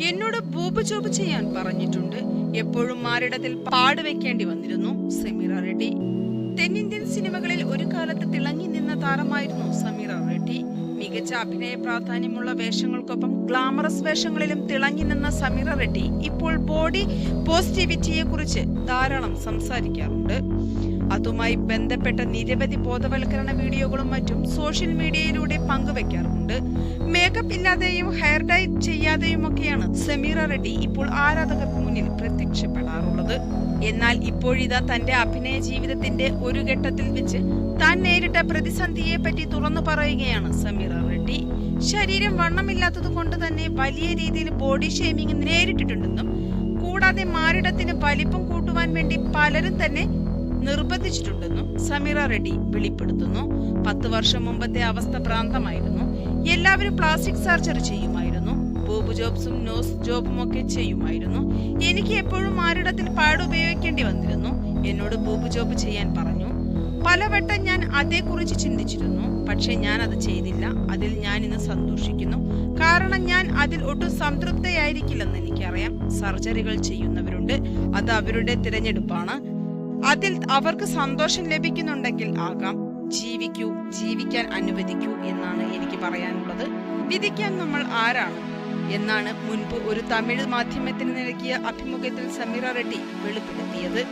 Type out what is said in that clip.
ബൂബ് ബൂബുചോബ് ചെയ്യാൻ പറഞ്ഞിട്ടുണ്ട്. എപ്പോഴും മാറിടത്തിൽ പാടുവെക്കേണ്ടി വന്നിരുന്നു സമീറ റെഡ്ഡി. തെന്നിന്ത്യൻ സിനിമകളിൽ ഒരു കാലത്ത് തിളങ്ങി നിന്ന താരമായിരുന്നു സമീറ റെഡ്ഡി. മികച്ച അഭിനയ പ്രാധാന്യമുള്ള വേഷങ്ങൾക്കൊപ്പം ഗ്ലാമറസ് വേഷങ്ങളിലും തിളങ്ങി നിന്ന സമീറ റെഡ്ഡി ഇപ്പോൾ ബോഡി പോസിറ്റിവിറ്റിയെ കുറിച്ച് ധാരാളം സംസാരിക്കാറുണ്ട്. അതുമായി ബന്ധപ്പെട്ട നിരവധി ബോധവൽക്കരണ വീഡിയോകളും മറ്റും സോഷ്യൽ മീഡിയയിലൂടെ പങ്കുവെക്കാറുണ്ട് മേക്കപ്പ് ഇല്ലാതെയും ഹെയർ ഡൈ ചെയ്യാതെയുമൊക്കെയാണ് സമീറ റെഡ്ഡി ഇപ്പോൾ ആരാധകർക്ക് മുന്നിൽ പ്രത്യക്ഷപ്പെടാറുള്ളത്. എന്നാൽ ഇപ്പോഴിതാ തന്റെ അഭിനയ ജീവിതത്തിന്റെ ഒരു ഘട്ടത്തിൽ വെച്ച് താൻ നേരിട്ട പ്രതിസന്ധിയെ പറ്റി തുറന്നു പറയുകയാണ് സമീറ റെഡ്ഡി. ശരീരം വണ്ണമില്ലാത്തത് കൊണ്ട് തന്നെ വലിയ രീതിയിൽ ബോഡി ഷേമിംഗ് നേരിട്ടിട്ടുണ്ടെന്നും കൂടാതെ മാറിടത്തിന് വലിപ്പം കൂട്ടുവാൻ വേണ്ടി പലരും തന്നെ നിർബന്ധിച്ചിട്ടുണ്ടെന്നും സമീറ റെഡ്ഡി വെളിപ്പെടുത്തുന്നു. പത്ത് വർഷം മുമ്പത്തെ അവസ്ഥ ഭ്രാന്തമായിരുന്നു എല്ലാവരും പ്ലാസ്റ്റിക് സർജറി ചെയ്യുമായിരുന്നു. ബോബ് ജോബ്സും നോസ് ജോബും ഒക്കെ ചെയ്യുമായിരുന്നു. എനിക്ക് എപ്പോഴും മാറിടത്തിൽ പാട് ഉപയോഗിക്കേണ്ടി വന്നിരുന്നു. എന്നോട് ബോബ് ജോബ് ചെയ്യാൻ പറഞ്ഞു. പലവട്ടം ഞാൻ അതേക്കുറിച്ച് ചിന്തിച്ചിരുന്നു. പക്ഷേ ഞാൻ അത് ചെയ്തില്ല. അതിൽ ഞാൻ ഇന്ന് സന്തോഷിക്കുന്നു. കാരണം ഞാൻ അതിൽ ഒട്ടും സംതൃപ്തയായിരിക്കില്ലെന്ന് എനിക്കറിയാം. സർജറികൾ ചെയ്യുന്നവരുണ്ട്. അത് അവരുടെ തിരഞ്ഞെടുപ്പാണ്. അതിൽ അവർക്ക് സന്തോഷം ലഭിക്കുന്നുണ്ടെങ്കിൽ ആകാം. ജീവിക്കൂ ജീവിക്കാൻ അനുവദിക്കൂ എന്നാണ് എനിക്ക് പറയാനുള്ളത്. വിധിക്കാൻ നമ്മൾ ആരാണ്? എന്നാണ് മുൻപ് ഒരു തമിഴ് മാധ്യമത്തിന് നൽകിയ അഭിമുഖത്തിൽ സമീറ റെഡ്ഡി വെളിപ്പെടുത്തിയത്.